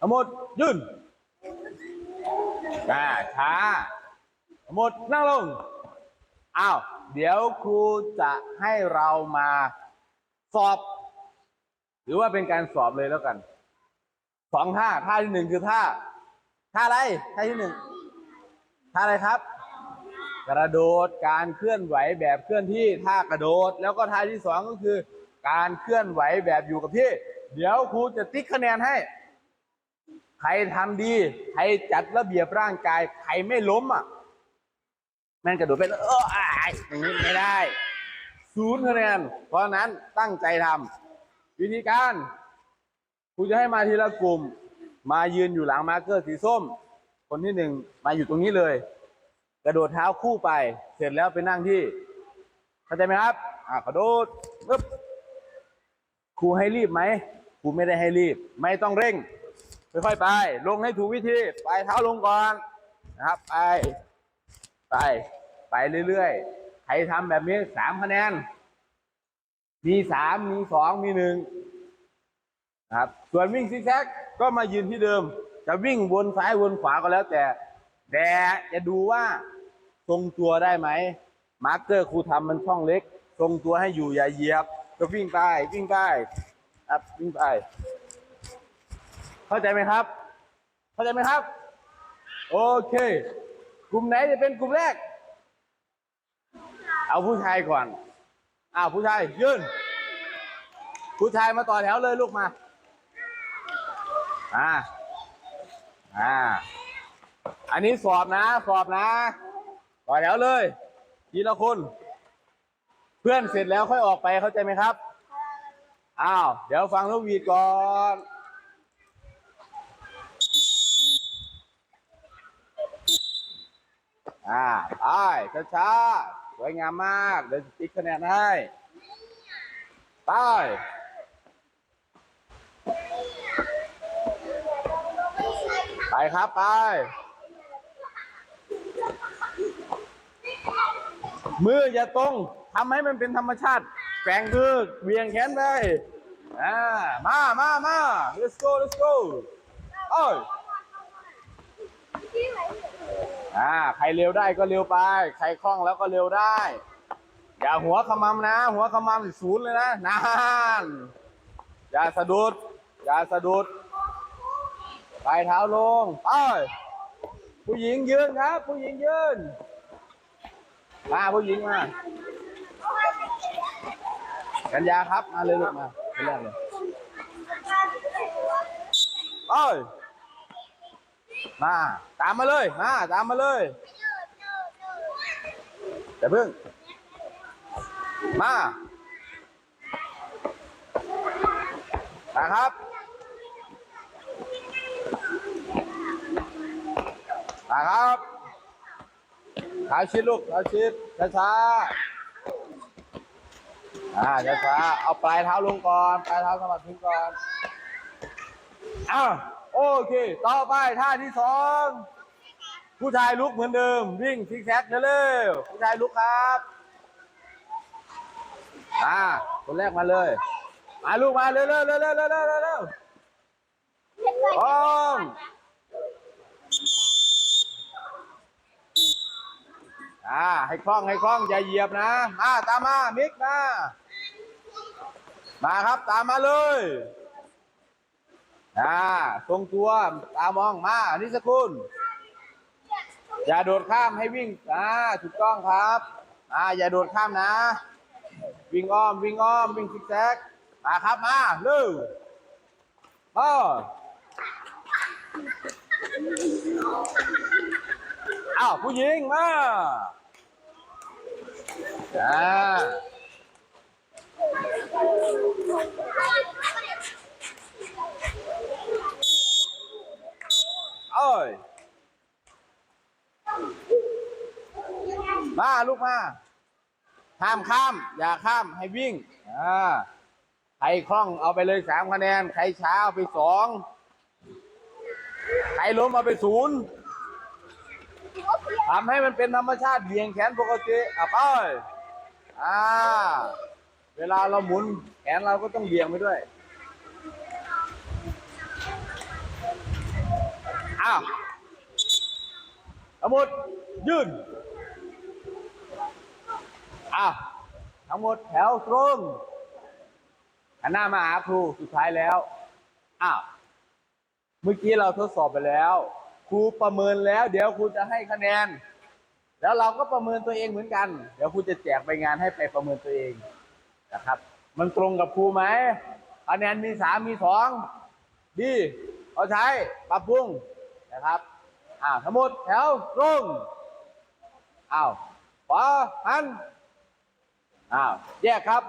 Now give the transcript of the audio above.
ทั้งหมดยืนอ่าช้าทั้งหมดนั่งลง อ้าว เดี๋ยวครูจะให้เรามาสอบ หรือว่าเป็นการสอบเลยแล้วกัน สองท่า ท่าที่หนึ่งคือท่า ท่าอะไร ท่าที่หนึ่ง ท่าอะไรครับ กระโดด การเคลื่อนไหวแบบเคลื่อนที่ ท่ากระโดด แล้วก็ท่าที่สองก็คือ การเคลื่อนไหวแบบอยู่กับที่ เดี๋ยวครูจะติ๊กคะแนนให้ ใครทำดี ใครจัดระเบียบร่างกาย ใครไม่ล้มอะแม่งกระโดดไปเอออายอย่างนี้ไม่ได้ศูนย์คะแนนเพราะนั้นตั้งใจทำวิธีการครูจะให้มาทีละกลุ่ม มายืนอยู่หลังมาร์เกอร์สีส้ม คนที่หนึ่งมาอยู่ตรงนี้เลย กระโดดเท้าคู่ไป เสร็จแล้วไปนั่งที่เข้าใจไหมครับ อ่ากระโดดปึ๊บครูให้รีบไหมครูไม่ได้ให้รีบ ไม่ต้องเร่ง ค่อยๆไป ลงให้ถูกวิธีปลายเท้าลงก่อนนะครับ ไป ไป ไปเรื่อยๆ ใครทำแบบนี้สามคะแนน มีสามมีสองมีหนึ่งนะครับ ส่วนวิ่งซิกแซกก็มายืนที่เดิม จะวิ่งวนซ้ายวนขวาก็แล้วแต่ แต่จะดูว่าทรงตัวได้ไหม มาร์กเกอร์ครูทำมันช่องเล็ก ทรงตัวให้อยู่อย่าเหยียบ ก็วิ่งไปวิ่งไปครับวิ่งไป เข้าใจไหมครับ เข้าใจไหมครับ โอเค กลุ่มไหนจะเป็นกลุ่มแรก เอาผู้ชายก่อนอ้าวผู้ชายยืนผู้ชายมาต่อแถวเลยลูกมา อ่า อ่า อันนี้สอบนะ สอบนะ ต่อแถวเลยทีละคน เพื่อนเสร็จแล้วค่อยออกไปเข้าใจไหมครับ อ้าว เดี๋ยวฟังลูกวีดก่อน อ่าไปช้าๆสวยงามมาก เดี๋ยวจะติ๊กคะแนนให้ไปไปครับไป มืออย่าตรงทำให้มันเป็นธรรมชาติแกว่งมือเวียงแขนได้อ่ามามามา let's go let's go เอ้ย อ่าใครเร็วได้ก็เร็วไป ใครคล่องแล้วก็เร็วได้ อย่าหัวขมำนะ หัวขมำสิศูนย์เลยนะนานอย่าสะดุด อย่าสะดุดปลายเท้าลงไปผู้หญิงยืนครับ ผู้หญิงยืนมาผู้หญิงมากัญญาครับ มาเลยลูกมาเป็นแรกเลยไป มา ตามมาเลย มา ตามมาเลย แต่เพิ่ง มา มาครับ มาครับขาชิดลูกขาชิดช้าช้าอ่าช้าช้าๆเอาปลายเท้าลงก่อน ปลายเท้าสมัครทิ้งก่อน อ้าว โอเค ต่อไปท่าที่สองผู้ชายลุกเหมือนเดิม วิ่งซิกแซกเร็วๆผู้ชายลุกครับอ่าคนแรกมาเลย มาลูกมาเร็วๆเร็วๆเร็วๆเร็วๆเร็วๆเร็วๆพร้อมอ่าให้คล่องให้คล่องอย่าเหยียบนะมาตามมามิกมามาครับตามมาเลย อ่าทรงตัวตามองมาอันนี้สกุล อย่าโดดข้ามให้วิ่งอ่าถูกต้องครับ อ่า อย่าโดดข้ามนะ วิ่งอ้อม วิ่งอ้อม วิ่งซิกแซกมาครับมาเร็วพ่ออ้าวผู้หญิงมาอ่า เอ้ย มา ลูกมาห้ามข้าม อย่าข้ามให้วิ่งอ่าใครคล่องเอาไปเลยสามคะแนน ใครช้าเอาไปสองใครล้มเอาไปศูนย์ทำให้มันเป็นธรรมชาติเบี่ยงแขนปกติอะไปอ่า เวลาเราหมุนแขนเราก็ต้องเบี่ยงไปด้วยอ้าวทั้งหมดยืน อ้าวทั้งหมดแถวตรงหันหน้ามาหาครูสุดท้ายแล้วอ้าวเมื่อกี้เราทดสอบไปแล้ว ครูประเมินแล้ว เดี๋ยวครูจะให้คะแนน แล้วเราก็ประเมินตัวเองเหมือนกัน เดี๋ยวครูจะแจกใบงานให้ไปประเมินตัวเองนะครับ มันตรงกับครูไหมคะแนนมีสามมีสองดีเอาใช้ปรับปรุงนะครับอ่าวทั้งหมดแถวตรงอ้าวขวาหัน อ้าวแยกครับ